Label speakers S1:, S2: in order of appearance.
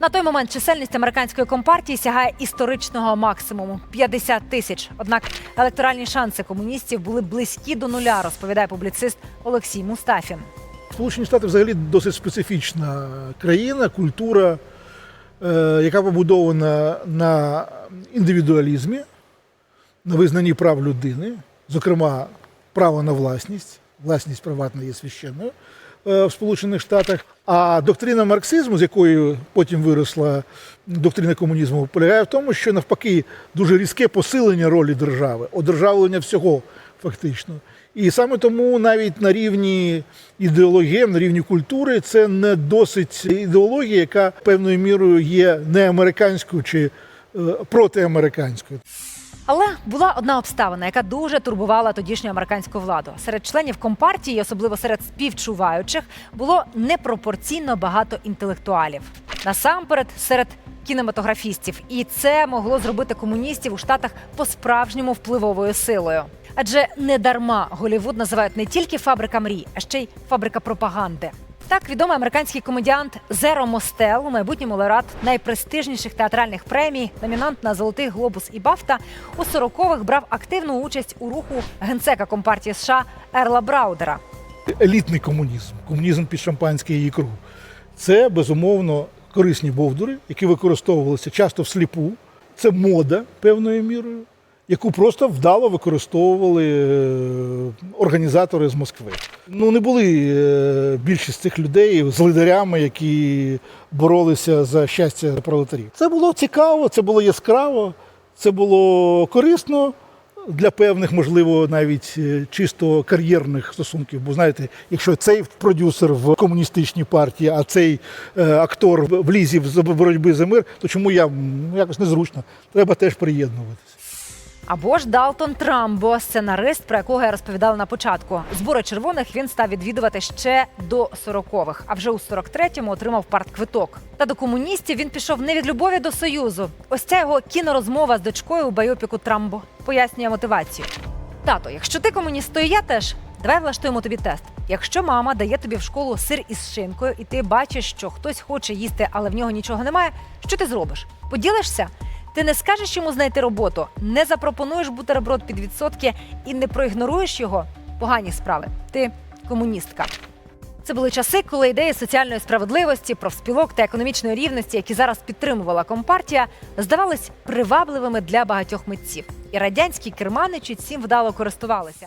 S1: На той момент чисельність американської компартії сягає історичного максимуму 50 тисяч. Однак електоральні шанси комуністів були близькі до нуля, розповідає публіцист Олексій Мустафін.
S2: Сполучені Штати взагалі досить специфічна країна, культура, е, яка побудована на індивідуалізмі, на визнанні прав людини, зокрема, право на власність. Власність приватна є священною в Сполучених Штатах. А доктрина марксизму, з якої потім виросла доктрина комунізму, полягає в тому, що навпаки дуже різке посилення ролі держави, одержавлення всього фактично. І саме тому навіть на рівні ідеології, на рівні культури, це не досить ідеологія, яка певною мірою є не американською чи е, протиамериканською.
S1: Але була одна обставина, яка дуже турбувала тодішню американську владу. Серед членів компартії, особливо серед співчуваючих, було непропорційно багато інтелектуалів. Насамперед, серед кінематографістів, і це могло зробити комуністів у штатах по-справжньому впливовою силою. Адже не дарма Голівуд називають не тільки фабрика мрій, а ще й фабрика пропаганди. Так, відомий американський комедіант Зеро Мостел, у майбутньому лауреат найпрестижніших театральних премій, номінант на Золотий Глобус і Бафта, у 40-х брав активну участь у руху генсека компартії США Ерла Браудера.
S2: Елітний комунізм, комунізм під шампанське і ікру. Це безумовно корисні бовдури, які використовувалися часто всліпу. Це мода певною мірою, яку просто вдало використовували е, організатори з Москви. Ну не були е, більшість цих людей з лидарями, які боролися за щастя пролетарів. Це було цікаво, це було яскраво, це було корисно. Для певних, можливо, навіть е, чисто кар'єрних стосунків. Бо знаєте, якщо цей продюсер в комуністичній партії, а цей е, актор в в лізі з боротьби за мир, то чому я якось незручно? Треба теж приєднуватися.
S1: Або ж Далтон Трамбо, сценарист, про якого я розповідала на початку. Збори червоних він став відвідувати ще до 40-х, а вже у 43-му отримав партквиток. Та до комуністів він пішов не від любові до союзу. Ось ця його кінорозмова з дочкою у байопіку Трамбо пояснює мотивацію. Тато, якщо ти комуніст, то і я теж. Давай влаштуємо тобі тест. Якщо мама дає тобі в школу сир із шинкою, і ти бачиш, що хтось хоче їсти, але в нього нічого немає, що ти зробиш? Поділишся? Ти не скажеш йому знайти роботу, не запропонуєш бутерброд під відсотки і не проігноруєш його погані справи. Ти комуністка. Це були часи, коли ідеї соціальної справедливості, профспілок та економічної рівності, які зараз підтримувала компартія, здавались привабливими для багатьох митців. І радянські керманичі цим вдало користувалися.